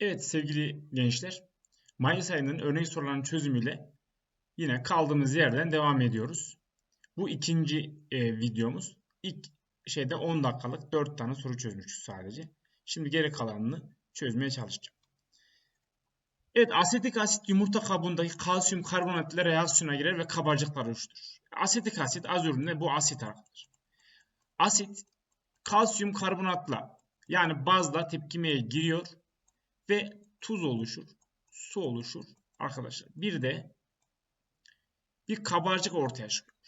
Evet sevgili gençler, Mayıs ayının örnek sorularının çözümüyle yine kaldığımız yerden devam ediyoruz. Bu ikinci e, videomuz. İlk şeyde 10 dakikalık 4 tane soru çözmüşüz sadece. Şimdi geri kalanını çözmeye çalışacağım. Evet asetik asit yumurta kabuğundaki kalsiyum karbonat ile reaksiyona girer ve kabarcıklar oluşturur. Asetik asit az üründe bu asit arkadaşlar. Asit kalsiyum karbonatla yani bazla tepkimeye giriyor ve tuz oluşur, su oluşur arkadaşlar. Bir de bir kabarcık ortaya çıkıyor.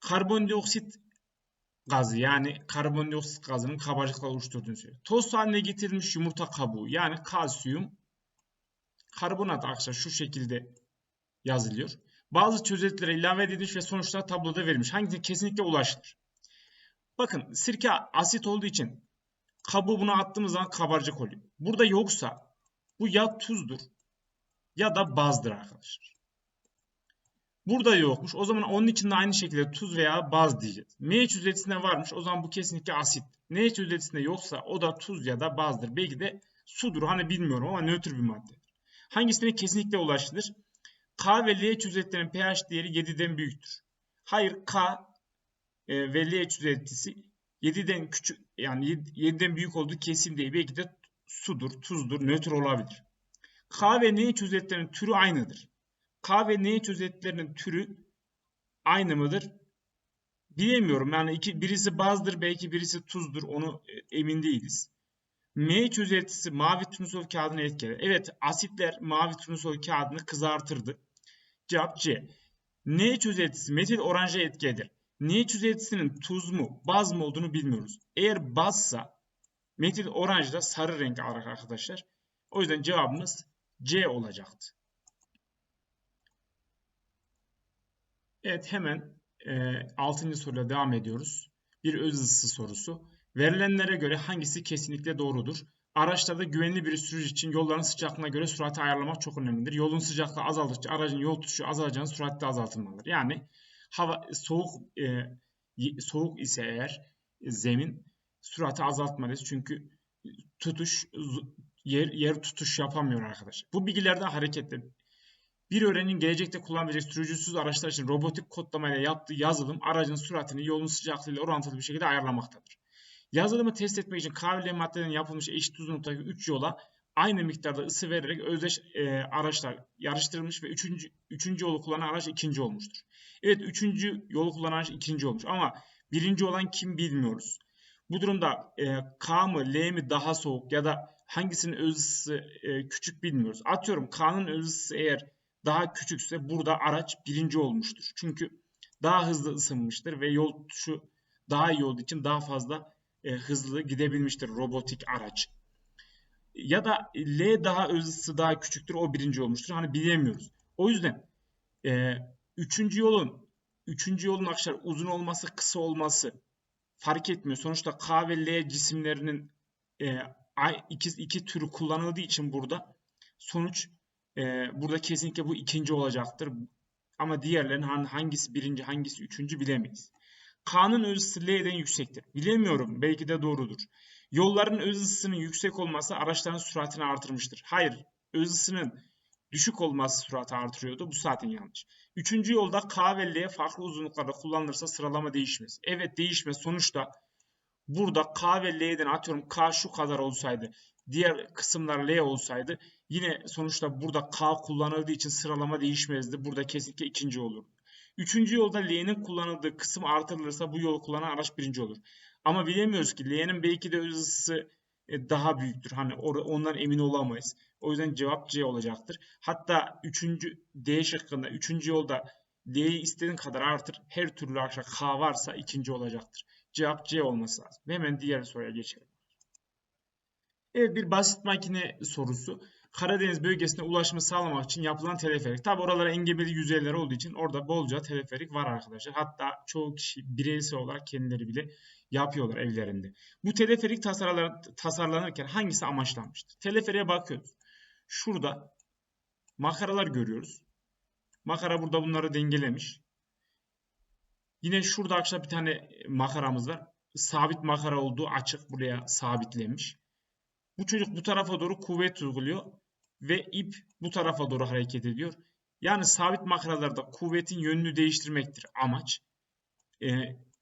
Karbondioksit gazı yani karbondioksit gazının kabarcıkla oluşturduğunu söylüyor. Toz haline getirilmiş yumurta kabuğu yani kalsiyum karbonat arkadaşlar şu şekilde yazılıyor. Bazı çözeltilere ilave edilmiş ve sonuçlar tabloda verilmiş. Hangisine kesinlikle ulaşılır? Bakın sirke asit olduğu için kabuğu buna attığımız zaman kabarcık oluyor. Burada yoksa bu ya tuzdur ya da bazdır arkadaşlar. Burada yokmuş. O zaman onun için de aynı şekilde tuz veya baz diyeceğiz. MH çözeltisinde varmış. O zaman bu kesinlikle asit. NH çözeltisinde yoksa o da tuz ya da bazdır. Belki de sudur. Hani bilmiyorum ama nötr bir madde. Hangisine kesinlikle ulaşılır? K ve L çözeltilerin pH değeri 7'den büyüktür. Hayır K e, ve L çözeltisi 7'den küçük yani 7'den büyük olduğu kesin değil. Belki de sudur, tuzdur, nötr olabilir. K ve N çözeltilerinin türü aynıdır. K ve N çözeltilerinin türü aynı mıdır? Bilemiyorum. Yani iki, birisi bazdır, belki birisi tuzdur. Onu e, emin değiliz. M çözeltisi mavi turnusol kağıdını etkiler. Evet, asitler mavi turnusol kağıdını kızartırdı. Cevap C. N çözeltisi metil oranja etki eder. N çözeltisinin tuz mu, baz mı olduğunu bilmiyoruz. Eğer bazsa metil oranj da sarı renk arkadaşlar. O yüzden cevabımız C olacaktı. Evet hemen e, 6. soruyla devam ediyoruz. Bir öz ısısı sorusu. Verilenlere göre hangisi kesinlikle doğrudur? Araçlarda güvenli bir sürüş için yolların sıcaklığına göre sürati ayarlamak çok önemlidir. Yolun sıcaklığı azaldıkça aracın yol tutuşu azalacağını sürat de azaltılmalıdır. Yani hava soğuk e, soğuk ise eğer zemin sürati azaltmalıyız. Çünkü tutuş yer yer tutuş yapamıyor arkadaşlar. Bu bilgilerden hareketle bir öğrencinin gelecekte kullanabilecek sürücüsüz araçlar için robotik kodlamayla yaptığı yazılım aracın süratini yolun sıcaklığıyla orantılı bir şekilde ayarlamaktadır. Yazılımı test etmek için kahve maddeden yapılmış eşit uzunluktaki 3 yola aynı miktarda ısı vererek özdeş e, araçlar yarıştırılmış ve üçüncü, üçüncü yolu kullanan araç ikinci olmuştur. Evet üçüncü yolu kullanan araç ikinci olmuş ama birinci olan kim bilmiyoruz. Bu durumda e, K mı L mi daha soğuk ya da hangisinin öz ısısı e, küçük bilmiyoruz. Atıyorum K'nın öz ısısı eğer daha küçükse burada araç birinci olmuştur. Çünkü daha hızlı ısınmıştır ve yol tutuşu daha iyi olduğu için daha fazla e, hızlı gidebilmiştir robotik araç. Ya da L daha öz ısısı daha küçüktür o birinci olmuştur. Hani bilemiyoruz. O yüzden e, üçüncü yolun üçüncü yolun arkadaşlar uzun olması kısa olması fark etmiyor. Sonuçta K ve L cisimlerinin e, iki, iki türü kullanıldığı için burada sonuç e, burada kesinlikle bu ikinci olacaktır. Ama diğerlerinin hangisi birinci hangisi üçüncü bilemeyiz. K'nın öz ısısı L'den yüksektir. Bilemiyorum. Belki de doğrudur. Yolların öz ısısının yüksek olması araçların süratini artırmıştır. Hayır. Öz ısının düşük olması süratı artırıyordu. Bu zaten yanlış. Üçüncü yolda K ve L farklı uzunluklarda kullanılırsa sıralama değişmez. Evet değişmez. Sonuçta burada K ve L'den atıyorum K şu kadar olsaydı diğer kısımlar L olsaydı yine sonuçta burada K kullanıldığı için sıralama değişmezdi. Burada kesinlikle ikinci olur. Üçüncü yolda L'nin kullanıldığı kısım artırılırsa bu yolu kullanan araç birinci olur. Ama bilemiyoruz ki L'nin belki de öz ısısı e, daha büyüktür. Hani ondan emin olamayız. O yüzden cevap C olacaktır. Hatta üçüncü D şıkkında üçüncü yolda D'yi istediğin kadar artır. Her türlü aşağı K varsa ikinci olacaktır. Cevap C olması lazım. Hemen diğer soruya geçelim. Evet bir basit makine sorusu. Karadeniz bölgesine ulaşımı sağlamak için yapılan teleferik. Tabi oralara engebeli yüzeyler olduğu için orada bolca teleferik var arkadaşlar. Hatta çoğu kişi bireysel olarak kendileri bile yapıyorlar evlerinde. Bu teleferik tasarlanırken hangisi amaçlanmıştır? Teleferiğe bakıyoruz. Şurada makaralar görüyoruz. Makara burada bunları dengelemiş. Yine şurada arkadaşlar bir tane makaramız var. Sabit makara olduğu açık buraya sabitlemiş. Bu çocuk bu tarafa doğru kuvvet uyguluyor ve ip bu tarafa doğru hareket ediyor. Yani sabit makaralarda kuvvetin yönünü değiştirmektir amaç.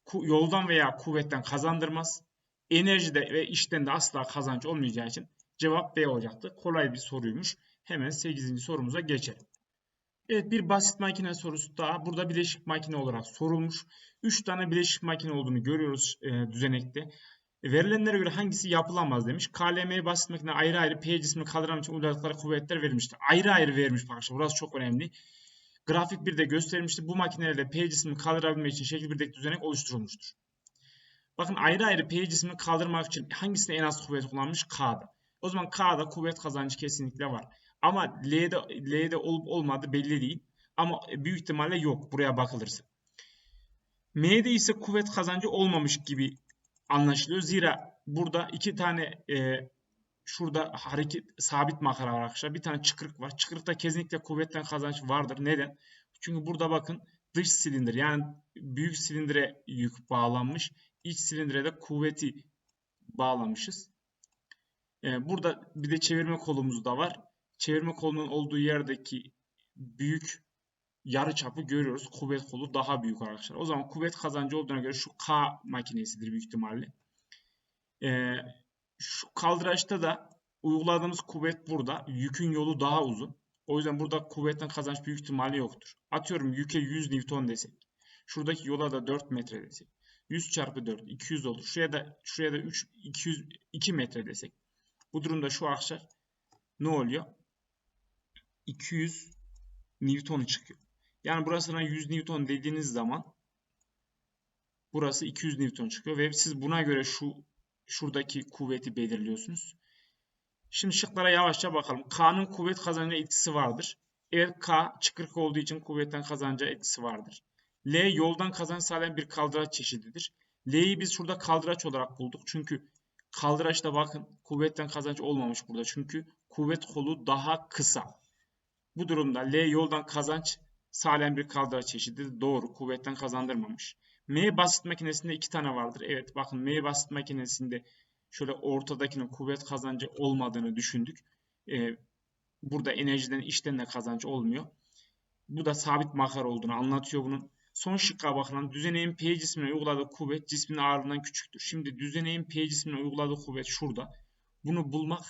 Ku- yoldan veya kuvvetten kazandırmaz. Enerjide ve işten de asla kazanç olmayacağı için cevap B olacaktı. Kolay bir soruymuş. Hemen 8. sorumuza geçelim. Evet bir basit makine sorusu daha. Burada bileşik makine olarak sorulmuş. 3 tane bileşik makine olduğunu görüyoruz e, düzenekte. E, Verilenlere göre hangisi yapılamaz demiş. KLM basit makine ayrı ayrı P cismini kaldıran için uyguladıkları kuvvetler verilmiştir. Ayrı ayrı vermiş arkadaşlar. Burası çok önemli. Grafik 1'de gösterilmiştir. Bu makinelerde P cismini kaldırabilmek için şekil 1'deki düzenek oluşturulmuştur. Bakın ayrı ayrı P cismini kaldırmak için hangisine en az kuvvet kullanmış? K'da. O zaman K'da kuvvet kazancı kesinlikle var. Ama L'de, L'de olup olmadığı belli değil. Ama büyük ihtimalle yok buraya bakılırsa. M'de ise kuvvet kazancı olmamış gibi anlaşılıyor. Zira burada iki tane e, şurada hareket sabit makara var arkadaşlar. Bir tane çıkırık var. Çıkırıkta kesinlikle kuvvetten kazanç vardır. Neden? Çünkü burada bakın dış silindir yani büyük silindire yük bağlanmış. İç silindire de kuvveti bağlamışız. Ee, burada bir de çevirme kolumuz da var. Çevirme kolunun olduğu yerdeki büyük yarı çapı görüyoruz. Kuvvet kolu daha büyük arkadaşlar. O zaman kuvvet kazancı olduğuna göre şu K makinesidir büyük ihtimalle. Ee, şu kaldıraçta da uyguladığımız kuvvet burada. Yükün yolu daha uzun. O yüzden burada kuvvetten kazanç büyük ihtimalle yoktur. Atıyorum yüke 100 Newton desek. Şuradaki yola da 4 metre desek. 100 çarpı 4 200 olur. Şuraya da şuraya da 3 200 2 metre desek. Bu durumda şu arkadaşlar ne oluyor? 200 Newton çıkıyor. Yani burasına 100 Newton dediğiniz zaman burası 200 Newton çıkıyor ve siz buna göre şu şuradaki kuvveti belirliyorsunuz. Şimdi şıklara yavaşça bakalım. K'nın kuvvet kazancına etkisi vardır. Evet K çıkırık olduğu için kuvvetten kazanca etkisi vardır. L yoldan kazanç sağlayan bir kaldıraç çeşididir. L'yi biz şurada kaldıraç olarak bulduk. Çünkü kaldıraçta bakın kuvvetten kazanç olmamış burada. Çünkü kuvvet kolu daha kısa. Bu durumda L yoldan kazanç sağlayan bir kaldıraç çeşididir. Doğru kuvvetten kazandırmamış. M basit makinesinde iki tane vardır. Evet bakın M basit makinesinde şöyle ortadakinin kuvvet kazancı olmadığını düşündük. Ee, burada enerjiden işten de kazanç olmuyor. Bu da sabit makar olduğunu anlatıyor bunun. Son şıkka bakılan düzeneğin P cismine uyguladığı kuvvet cismin ağırlığından küçüktür. Şimdi düzeneğin P cismine uyguladığı kuvvet şurada. Bunu bulmak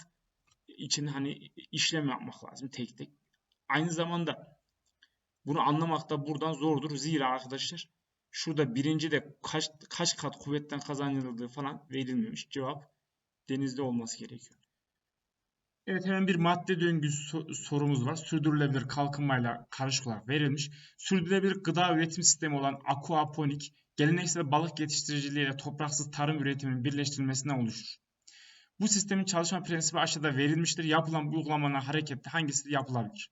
için hani işlem yapmak lazım tek tek. Aynı zamanda bunu anlamak da buradan zordur. Zira arkadaşlar şurada birinci de kaç, kaç kat kuvvetten kazanıldığı falan verilmemiş. Cevap denizde olması gerekiyor. Evet hemen bir madde döngüsü so- sorumuz var. Sürdürülebilir kalkınmayla karışık olarak verilmiş. Sürdürülebilir gıda üretim sistemi olan aquaponik, geleneksel balık yetiştiriciliği ile topraksız tarım üretiminin birleştirilmesinden oluşur. Bu sistemin çalışma prensibi aşağıda verilmiştir. Yapılan uygulamanın harekette hangisi yapılabilir?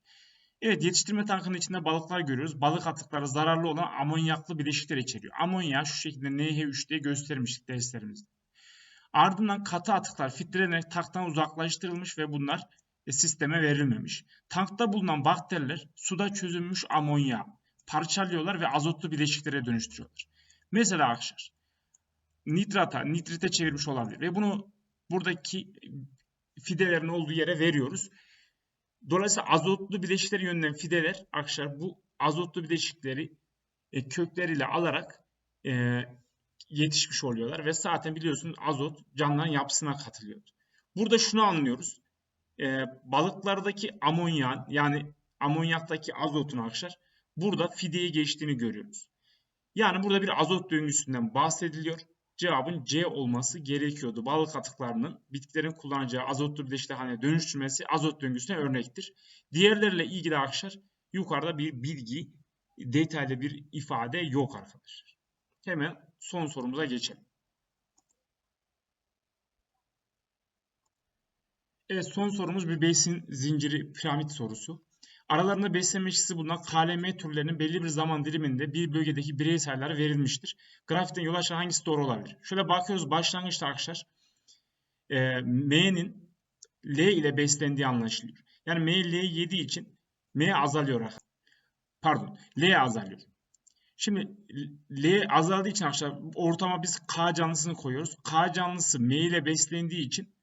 Evet yetiştirme tankının içinde balıklar görüyoruz. Balık atıkları zararlı olan amonyaklı bileşikler içeriyor. Amonyak şu şekilde NH3 diye göstermiştik derslerimizde. Ardından katı atıklar filtrelenerek tanktan uzaklaştırılmış ve bunlar e, sisteme verilmemiş. Tankta bulunan bakteriler suda çözülmüş amonya parçalıyorlar ve azotlu bileşiklere dönüştürüyorlar. Mesela arkadaşlar nitrata, nitrite çevirmiş olabilir ve bunu buradaki fidelerin olduğu yere veriyoruz. Dolayısıyla azotlu bileşikler yönelen fideler arkadaşlar bu azotlu bileşikleri e, kökleriyle alarak e, yetişmiş oluyorlar ve zaten biliyorsunuz azot canlıların yapısına katılıyor. Burada şunu anlıyoruz. E, balıklardaki amonyan yani amonyaktaki azotun arkadaşlar burada fideye geçtiğini görüyoruz. Yani burada bir azot döngüsünden bahsediliyor. Cevabın C olması gerekiyordu. Balık atıklarının bitkilerin kullanacağı azotlu bileşikler haline dönüştürmesi azot döngüsüne örnektir. Diğerleriyle ilgili arkadaşlar yukarıda bir bilgi, detaylı bir ifade yok arkadaşlar. Hemen son sorumuza geçelim. Evet son sorumuz bir besin zinciri piramit sorusu. Aralarında beslenme ilişkisi bulunan KLM türlerinin belli bir zaman diliminde bir bölgedeki birey sayıları verilmiştir. Grafikten yol açan hangisi doğru olabilir? Şöyle bakıyoruz başlangıçta arkadaşlar e, M'nin L ile beslendiği anlaşılıyor. Yani M L'yi yediği için M azalıyor. Pardon L azalıyor. Şimdi L azaldığı için arkadaşlar ortama biz K canlısını koyuyoruz. K canlısı M ile beslendiği için